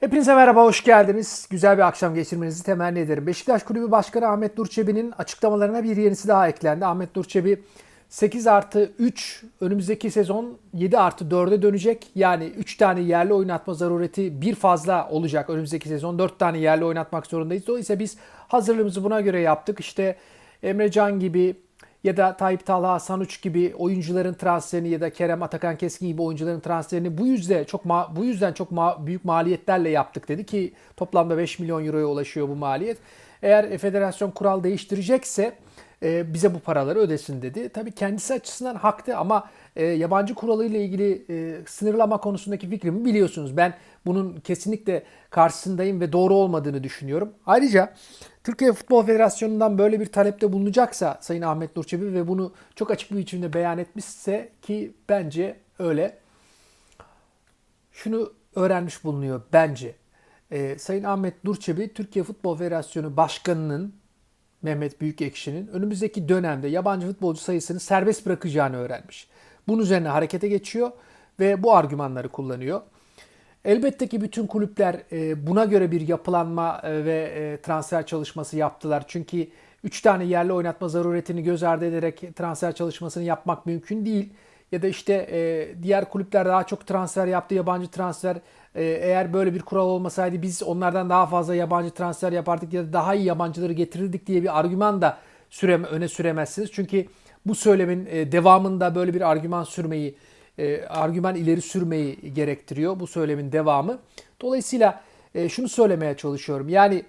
Hepinize merhaba, hoş geldiniz. Güzel bir akşam geçirmenizi temenni ederim. Beşiktaş Kulübü Başkanı Ahmet Nurçebi'nin açıklamalarına bir yenisi daha eklendi. Ahmet Nurçebi 8 artı 3 önümüzdeki sezon 7 artı 4'e dönecek. Yani 3 tane yerli oynatma zarureti bir fazla olacak önümüzdeki sezon. 4 tane yerli oynatmak zorundayız. Dolayısıyla biz hazırlığımızı buna göre yaptık. İşte Emre Can gibi ya da Tayyip Talha, Sanuç gibi oyuncuların transferini ya da Kerem Atakan Keskin gibi oyuncuların transferini bu yüzden çok ma- bu yüzden çok ma- büyük maliyetlerle yaptık dedi ki toplamda 5 milyon euroya ulaşıyor bu maliyet. Eğer federasyon kural değiştirecekse e, bize bu paraları ödesin dedi. Tabii kendisi açısından haklı ama e, yabancı kuralıyla ilgili e, sınırlama konusundaki fikrimi biliyorsunuz. Ben bunun kesinlikle karşısındayım ve doğru olmadığını düşünüyorum. Ayrıca Türkiye Futbol Federasyonu'ndan böyle bir talepte bulunacaksa Sayın Ahmet Nur Çebi ve bunu çok açık bir biçimde beyan etmişse ki bence öyle. Şunu öğrenmiş bulunuyor bence. Ee, Sayın Ahmet Nur Çebi Türkiye Futbol Federasyonu Başkanı'nın Mehmet Büyükekşi'nin önümüzdeki dönemde yabancı futbolcu sayısını serbest bırakacağını öğrenmiş. Bunun üzerine harekete geçiyor ve bu argümanları kullanıyor. Elbette ki bütün kulüpler e, buna göre bir yapılanma e, ve e, transfer çalışması yaptılar. Çünkü 3 tane yerli oynatma zaruretini göz ardı ederek transfer çalışmasını yapmak mümkün değil. Ya da işte diğer kulüpler daha çok transfer yaptı, yabancı transfer. Eğer böyle bir kural olmasaydı biz onlardan daha fazla yabancı transfer yapardık ya da daha iyi yabancıları getirirdik diye bir argüman da süreme, öne süremezsiniz. Çünkü bu söylemin devamında böyle bir argüman sürmeyi e, argüman ileri sürmeyi gerektiriyor bu söylemin devamı. Dolayısıyla e, şunu söylemeye çalışıyorum. Yani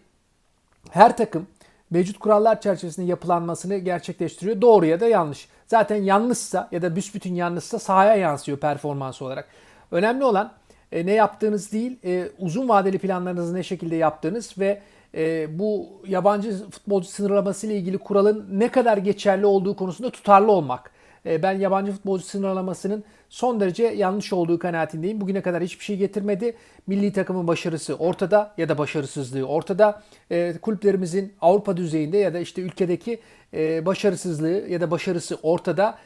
her takım mevcut kurallar çerçevesinde yapılanmasını gerçekleştiriyor. Doğru ya da yanlış. Zaten yanlışsa ya da büsbütün yanlışsa sahaya yansıyor performans olarak. Önemli olan e, ne yaptığınız değil, uzun vadeli planlarınızı ne şekilde yaptığınız ve bu yabancı futbolcu sınırlaması ile ilgili kuralın ne kadar geçerli olduğu konusunda tutarlı olmak. Ben yabancı futbolcu sınırlamasının son derece yanlış olduğu kanaatindeyim. Bugüne kadar hiçbir şey getirmedi. Milli takımın başarısı ortada ya da başarısızlığı ortada. E, kulüplerimizin Avrupa düzeyinde ya da işte ülkedeki e, başarısızlığı ya da başarısı ortada.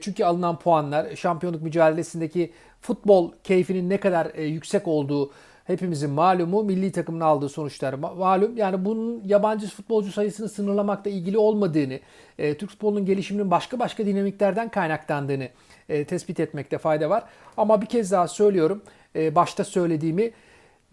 Çünkü alınan puanlar, şampiyonluk mücadelesindeki futbol keyfinin ne kadar yüksek olduğu hepimizin malumu milli takımın aldığı sonuçlar malum. Yani bunun yabancı futbolcu sayısını sınırlamakla ilgili olmadığını, e, Türk futbolunun gelişiminin başka başka dinamiklerden kaynaklandığını e, tespit etmekte fayda var. Ama bir kez daha söylüyorum, e, başta söylediğimi.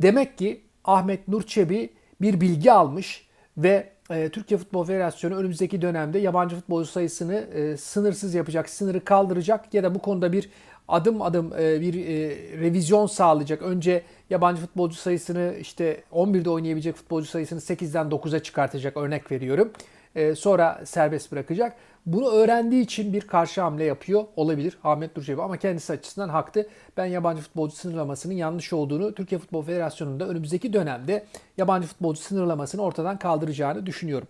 Demek ki Ahmet Nurçebi bir bilgi almış ve e, Türkiye Futbol Federasyonu önümüzdeki dönemde yabancı futbolcu sayısını e, sınırsız yapacak, sınırı kaldıracak ya da bu konuda bir adım adım e, bir e, revizyon sağlayacak. Önce yabancı futbolcu sayısını işte 11'de oynayabilecek futbolcu sayısını 8'den 9'a çıkartacak örnek veriyorum. E, sonra serbest bırakacak. Bunu öğrendiği için bir karşı hamle yapıyor olabilir Ahmet Durçevi ama kendisi açısından haklı. Ben yabancı futbolcu sınırlamasının yanlış olduğunu Türkiye Futbol Federasyonu'nda önümüzdeki dönemde yabancı futbolcu sınırlamasını ortadan kaldıracağını düşünüyorum.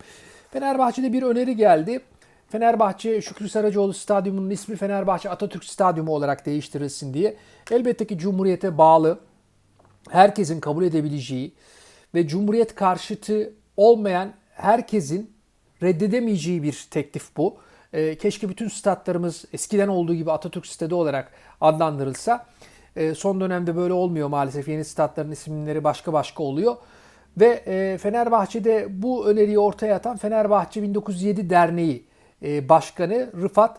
Fenerbahçe'de bir öneri geldi. Fenerbahçe Şükrü Saracoğlu Stadyumu'nun ismi Fenerbahçe Atatürk Stadyumu olarak değiştirilsin diye. Elbette ki Cumhuriyet'e bağlı, herkesin kabul edebileceği ve Cumhuriyet karşıtı olmayan herkesin reddedemeyeceği bir teklif bu. Ee, keşke bütün statlarımız eskiden olduğu gibi Atatürk Stadı olarak adlandırılsa. Ee, son dönemde böyle olmuyor maalesef. Yeni statların isimleri başka başka oluyor. Ve e, Fenerbahçe'de bu öneriyi ortaya atan Fenerbahçe 1907 Derneği e, Başkanı Rıfat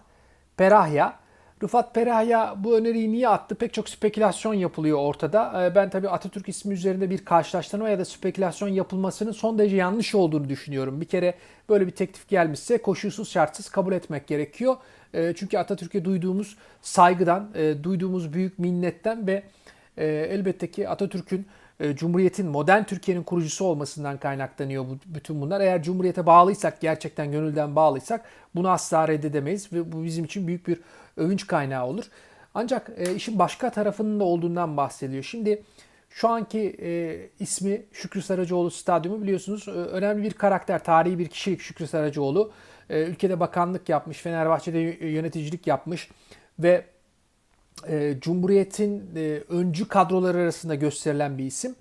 Perahya. Rıfat Perahya bu öneriyi niye attı? Pek çok spekülasyon yapılıyor ortada. E, ben tabii Atatürk ismi üzerinde bir karşılaştırma ya da spekülasyon yapılmasının son derece yanlış olduğunu düşünüyorum. Bir kere böyle bir teklif gelmişse koşulsuz şartsız kabul etmek gerekiyor. E, çünkü Atatürk'e duyduğumuz saygıdan, duyduğumuz büyük minnetten ve elbette ki Atatürk'ün e, Cumhuriyet'in modern Türkiye'nin kurucusu olmasından kaynaklanıyor bu, bütün bunlar. Eğer Cumhuriyet'e bağlıysak, gerçekten gönülden bağlıysak bunu asla reddedemeyiz ve bu bizim için büyük bir övünç kaynağı olur. Ancak e, işin başka tarafının da olduğundan bahsediyor. Şimdi şu anki e, ismi Şükrü Saracoğlu Stadyumu biliyorsunuz e, önemli bir karakter, tarihi bir kişilik Şükrü Saracoğlu. E, ülkede bakanlık yapmış, Fenerbahçe'de yöneticilik yapmış ve e, Cumhuriyet'in e, öncü kadroları arasında gösterilen bir isim.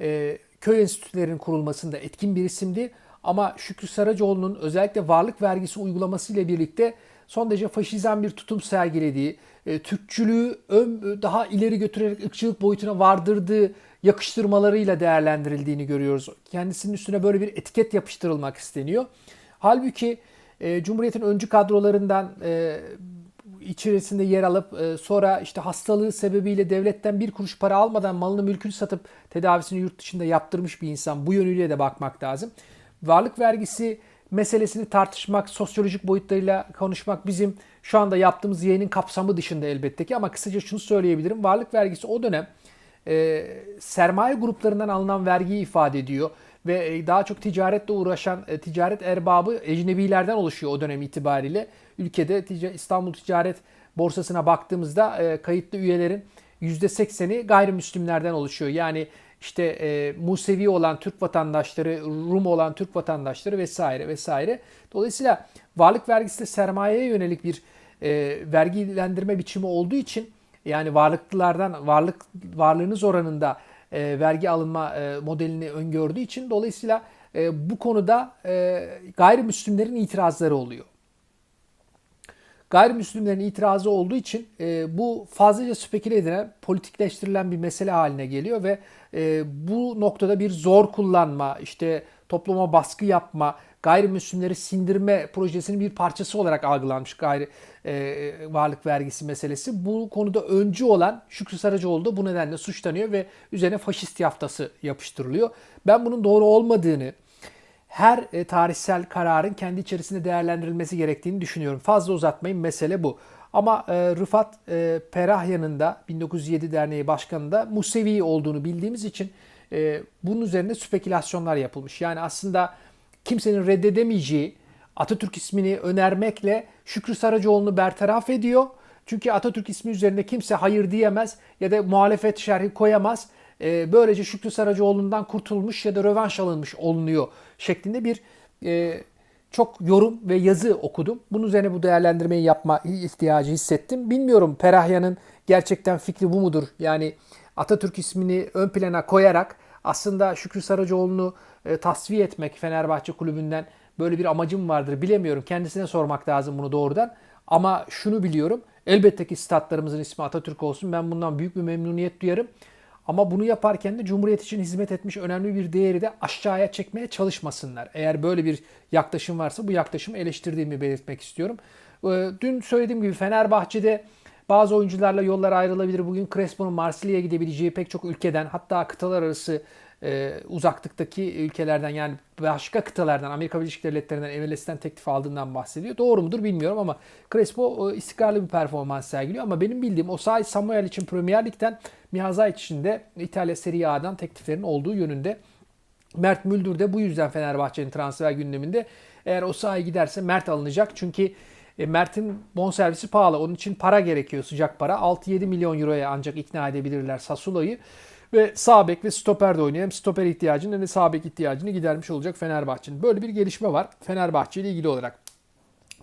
E, köy enstitülerinin kurulmasında etkin bir isimdi. Ama Şükrü Saracoğlu'nun özellikle varlık vergisi uygulaması ile birlikte son derece faşizan bir tutum sergilediği, e, Türkçülüğü ön, daha ileri götürerek ırkçılık boyutuna vardırdığı yakıştırmalarıyla değerlendirildiğini görüyoruz. Kendisinin üstüne böyle bir etiket yapıştırılmak isteniyor. Halbuki e, Cumhuriyet'in öncü kadrolarından e, içerisinde yer alıp e, sonra işte hastalığı sebebiyle devletten bir kuruş para almadan malını mülkünü satıp tedavisini yurt dışında yaptırmış bir insan. Bu yönüyle de bakmak lazım. Varlık vergisi meselesini tartışmak, sosyolojik boyutlarıyla konuşmak bizim şu anda yaptığımız yayının kapsamı dışında elbette ki ama kısaca şunu söyleyebilirim. Varlık vergisi o dönem e, sermaye gruplarından alınan vergiyi ifade ediyor ve e, daha çok ticaretle uğraşan e, ticaret erbabı ecnebilerden oluşuyor o dönem itibariyle. Ülkede İstanbul Ticaret Borsası'na baktığımızda e, kayıtlı üyelerin %80'i gayrimüslimlerden oluşuyor. Yani işte e, Musevi olan Türk vatandaşları, Rum olan Türk vatandaşları vesaire vesaire. Dolayısıyla varlık vergisi de sermayeye yönelik bir e, vergilendirme biçimi olduğu için yani varlıklılardan varlık varlığınız oranında e, vergi alınma e, modelini öngördüğü için dolayısıyla e, bu konuda e, gayrimüslimlerin itirazları oluyor. Gayrimüslimlerin itirazı olduğu için e, bu fazlaca speküle edilen, politikleştirilen bir mesele haline geliyor ve e, bu noktada bir zor kullanma, işte topluma baskı yapma, gayrimüslimleri sindirme projesinin bir parçası olarak algılanmış gayri e, varlık vergisi meselesi. Bu konuda öncü olan Şükrü Saracoğlu da bu nedenle suçlanıyor ve üzerine faşist yaftası yapıştırılıyor. Ben bunun doğru olmadığını, her e, tarihsel kararın kendi içerisinde değerlendirilmesi gerektiğini düşünüyorum. Fazla uzatmayın mesele bu. Ama e, Rıfat e, Perahyan'ın da 1907 Derneği Başkanı'nda Musevi olduğunu bildiğimiz için e, bunun üzerine spekülasyonlar yapılmış. Yani aslında kimsenin reddedemeyeceği Atatürk ismini önermekle Şükrü Saracoğlu'nu bertaraf ediyor. Çünkü Atatürk ismi üzerinde kimse hayır diyemez ya da muhalefet şerhi koyamaz. E, böylece Şükrü Saracoğlu'ndan kurtulmuş ya da rövanş alınmış olunuyor şeklinde bir e, çok yorum ve yazı okudum. Bunun üzerine bu değerlendirmeyi yapma ihtiyacı hissettim. Bilmiyorum Perahya'nın gerçekten fikri bu mudur? Yani Atatürk ismini ön plana koyarak aslında Şükrü Saracoğlu'nu e, tasfiye etmek Fenerbahçe kulübünden böyle bir amacım vardır bilemiyorum. Kendisine sormak lazım bunu doğrudan. Ama şunu biliyorum. Elbette ki statlarımızın ismi Atatürk olsun. Ben bundan büyük bir memnuniyet duyarım. Ama bunu yaparken de Cumhuriyet için hizmet etmiş önemli bir değeri de aşağıya çekmeye çalışmasınlar. Eğer böyle bir yaklaşım varsa bu yaklaşımı eleştirdiğimi belirtmek istiyorum. Ee, dün söylediğim gibi Fenerbahçe'de bazı oyuncularla yollar ayrılabilir. Bugün Crespo'nun Marsilya'ya gidebileceği pek çok ülkeden hatta kıtalar arası e, uzaklıktaki ülkelerden yani başka kıtalardan Amerika Birleşik Devletleri'nden MLS'ten teklif aldığından bahsediyor. Doğru mudur bilmiyorum ama Crespo e, istikrarlı bir performans sergiliyor ama benim bildiğim Osay Samuel için Premier Lig'den Mihazaic için de İtalya Serie A'dan tekliflerin olduğu yönünde. Mert Müldür de bu yüzden Fenerbahçe'nin transfer gündeminde. Eğer o sahaya giderse Mert alınacak. Çünkü e, Mert'in bonservisi pahalı. Onun için para gerekiyor sıcak para. 6-7 milyon euroya ancak ikna edebilirler Sassuolo'yu. Ve sağ bek ve stoper de oynuyor. Hem stoper ihtiyacını hem de sağ bek ihtiyacını gidermiş olacak Fenerbahçe'nin. Böyle bir gelişme var Fenerbahçe ile ilgili olarak.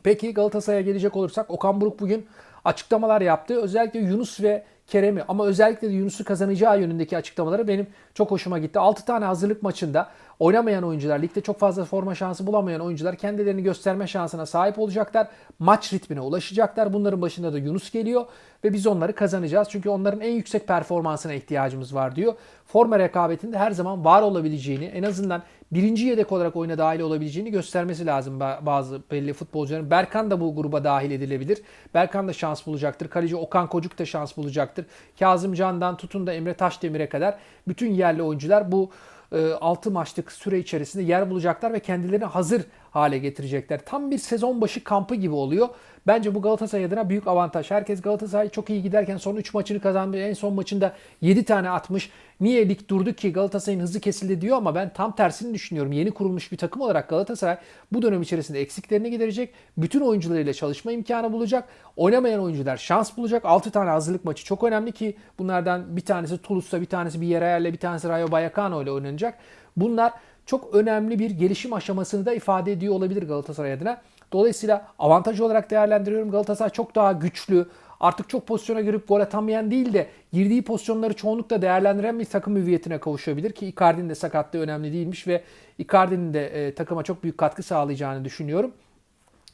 Peki Galatasaray'a gelecek olursak Okan Buruk bugün açıklamalar yaptı. Özellikle Yunus ve Kerem'i ama özellikle de Yunus'u kazanacağı yönündeki açıklamaları benim çok hoşuma gitti. 6 tane hazırlık maçında oynamayan oyuncular, ligde çok fazla forma şansı bulamayan oyuncular kendilerini gösterme şansına sahip olacaklar. Maç ritmine ulaşacaklar. Bunların başında da Yunus geliyor ve biz onları kazanacağız. Çünkü onların en yüksek performansına ihtiyacımız var diyor. Forma rekabetinde her zaman var olabileceğini, en azından birinci yedek olarak oyuna dahil olabileceğini göstermesi lazım bazı belli futbolcuların. Berkan da bu gruba dahil edilebilir. Berkan da şans bulacaktır. Kaleci Okan Kocuk da şans bulacaktır. Kazım Can'dan tutun da Emre Taşdemir'e kadar bütün yerli oyuncular bu 6 e, maçlık süre içerisinde yer bulacaklar ve kendilerini hazır hale getirecekler. Tam bir sezon başı kampı gibi oluyor. Bence bu Galatasaray adına büyük avantaj. Herkes Galatasaray çok iyi giderken son 3 maçını kazandı. En son maçında 7 tane atmış. Niye lig durdu ki Galatasaray'ın hızı kesildi diyor ama ben tam tersini düşünüyorum. Yeni kurulmuş bir takım olarak Galatasaray bu dönem içerisinde eksiklerini giderecek. Bütün oyuncularıyla çalışma imkanı bulacak. Oynamayan oyuncular şans bulacak. 6 tane hazırlık maçı çok önemli ki bunlardan bir tanesi Toulouse'da, bir tanesi Villarreal'le, bir tanesi Rayo Vallecano ile oynanacak. Bunlar çok önemli bir gelişim aşamasını da ifade ediyor olabilir Galatasaray adına. Dolayısıyla avantaj olarak değerlendiriyorum. Galatasaray çok daha güçlü, artık çok pozisyona girip gol atamayan değil de girdiği pozisyonları çoğunlukla değerlendiren bir takım hüviyetine kavuşabilir ki Icardi'nin de sakatlığı önemli değilmiş ve Icardi'nin de e, takıma çok büyük katkı sağlayacağını düşünüyorum.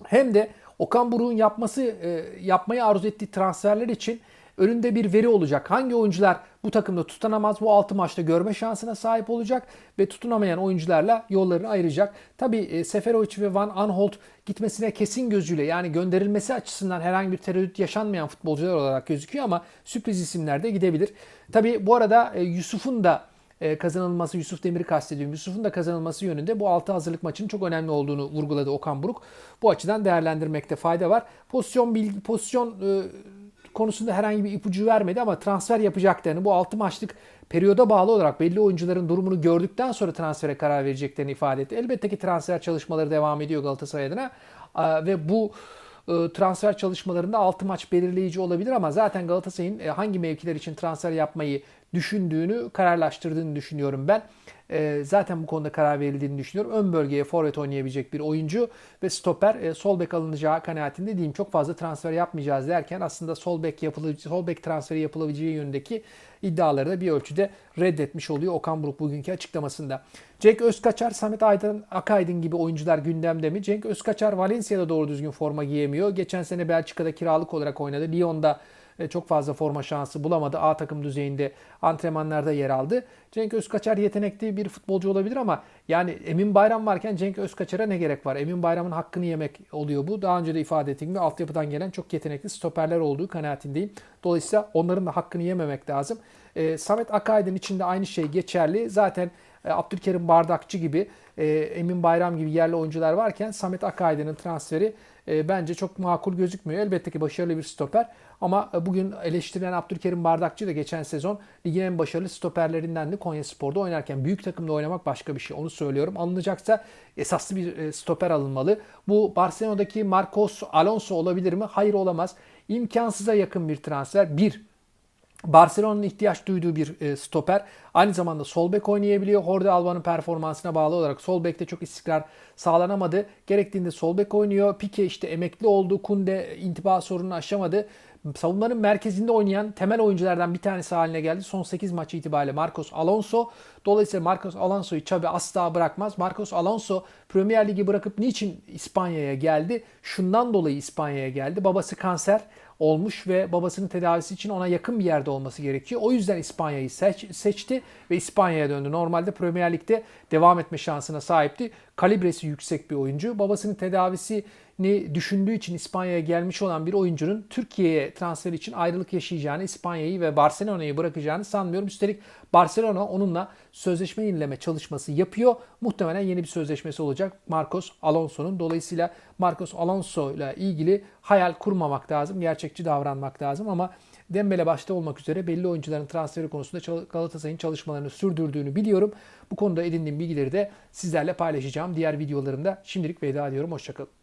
Hem de Okan Buruk'un yapması e, yapmayı arzu ettiği transferler için önünde bir veri olacak. Hangi oyuncular bu takımda tutunamaz bu 6 maçta görme şansına sahip olacak ve tutunamayan oyuncularla yollarını ayıracak. Tabi e, Seferovic ve Van Aanholt gitmesine kesin gözüyle yani gönderilmesi açısından herhangi bir tereddüt yaşanmayan futbolcular olarak gözüküyor ama sürpriz isimler de gidebilir. Tabi bu arada e, Yusuf'un da e, kazanılması, Yusuf Demir'i kastediyorum. Yusuf'un da kazanılması yönünde bu 6 hazırlık maçının çok önemli olduğunu vurguladı Okan Buruk. Bu açıdan değerlendirmekte fayda var. Pozisyon bilgi, pozisyon e, konusunda herhangi bir ipucu vermedi ama transfer yapacaklarını bu 6 maçlık periyoda bağlı olarak belli oyuncuların durumunu gördükten sonra transfere karar vereceklerini ifade etti. Elbette ki transfer çalışmaları devam ediyor Galatasaray adına e, ve bu transfer çalışmalarında 6 maç belirleyici olabilir ama zaten Galatasaray'ın hangi mevkiler için transfer yapmayı düşündüğünü, kararlaştırdığını düşünüyorum ben. E, zaten bu konuda karar verildiğini düşünüyorum. Ön bölgeye forvet oynayabilecek bir oyuncu ve stoper e, sol bek alınacağı kanaatinde diyeyim. Çok fazla transfer yapmayacağız derken aslında sol bek yapılabileceği, sol bek transferi yapılabileceği yönündeki iddiaları da bir ölçüde reddetmiş oluyor Okan Buruk bugünkü açıklamasında. Cenk Özkaçar, Samet Aydın, Akaydın gibi oyuncular gündemde mi? Cenk Özkaçar Valencia'da doğru düzgün forma giyemiyor. Geçen sene Belçika'da kiralık olarak oynadı. Lyon'da çok fazla forma şansı bulamadı. A takım düzeyinde antrenmanlarda yer aldı. Cenk Özkaçar yetenekli bir futbolcu olabilir ama yani Emin Bayram varken Cenk Özkaçar'a ne gerek var? Emin Bayram'ın hakkını yemek oluyor bu. Daha önce de ifade ettiğim gibi altyapıdan gelen çok yetenekli stoperler olduğu kanaatindeyim. Dolayısıyla onların da hakkını yememek lazım. E, Samet Akaydın için de aynı şey geçerli. Zaten e, Abdülkerim Bardakçı gibi, e, Emin Bayram gibi yerli oyuncular varken Samet Akaydın'ın transferi e, bence çok makul gözükmüyor. Elbette ki başarılı bir stoper ama e, bugün eleştirilen Abdülkerim Bardakçı da geçen sezon ligin en başarılı stoperlerinden de Konya Spor'da oynarken büyük takımda oynamak başka bir şey. Onu söylüyorum. Alınacaksa esaslı bir e, stoper alınmalı. Bu Barcelona'daki Marcos Alonso olabilir mi? Hayır olamaz. İmkansıza yakın bir transfer. Bir, Barcelona'nın ihtiyaç duyduğu bir e, stoper. Aynı zamanda sol bek oynayabiliyor. Horde Alba'nın performansına bağlı olarak sol bekte çok istikrar sağlanamadı. Gerektiğinde sol bek oynuyor. Pique işte emekli oldu. Kunde intiba sorununu aşamadı. Savunmanın merkezinde oynayan temel oyunculardan bir tanesi haline geldi. Son 8 maç itibariyle Marcos Alonso. Dolayısıyla Marcos Alonso'yu Xabi asla bırakmaz. Marcos Alonso Premier Ligi bırakıp niçin İspanya'ya geldi? Şundan dolayı İspanya'ya geldi. Babası kanser olmuş ve babasının tedavisi için ona yakın bir yerde olması gerekiyor. O yüzden İspanya'yı seç, seçti ve İspanya'ya döndü. Normalde Premier Lig'de devam etme şansına sahipti. Kalibresi yüksek bir oyuncu. Babasının tedavisini düşündüğü için İspanya'ya gelmiş olan bir oyuncunun Türkiye'ye transfer için ayrılık yaşayacağını, İspanya'yı ve Barcelona'yı bırakacağını sanmıyorum. Üstelik Barcelona onunla sözleşme yenileme çalışması yapıyor. Muhtemelen yeni bir sözleşmesi olacak Marcos Alonso'nun. Dolayısıyla Marcos Alonso ile ilgili hayal kurmamak lazım. Gerçekçi davranmak lazım ama Dembele başta olmak üzere belli oyuncuların transferi konusunda Galatasaray'ın çalışmalarını sürdürdüğünü biliyorum. Bu konuda edindiğim bilgileri de sizlerle paylaşacağım diğer videolarımda. Şimdilik veda ediyorum. Hoşçakalın.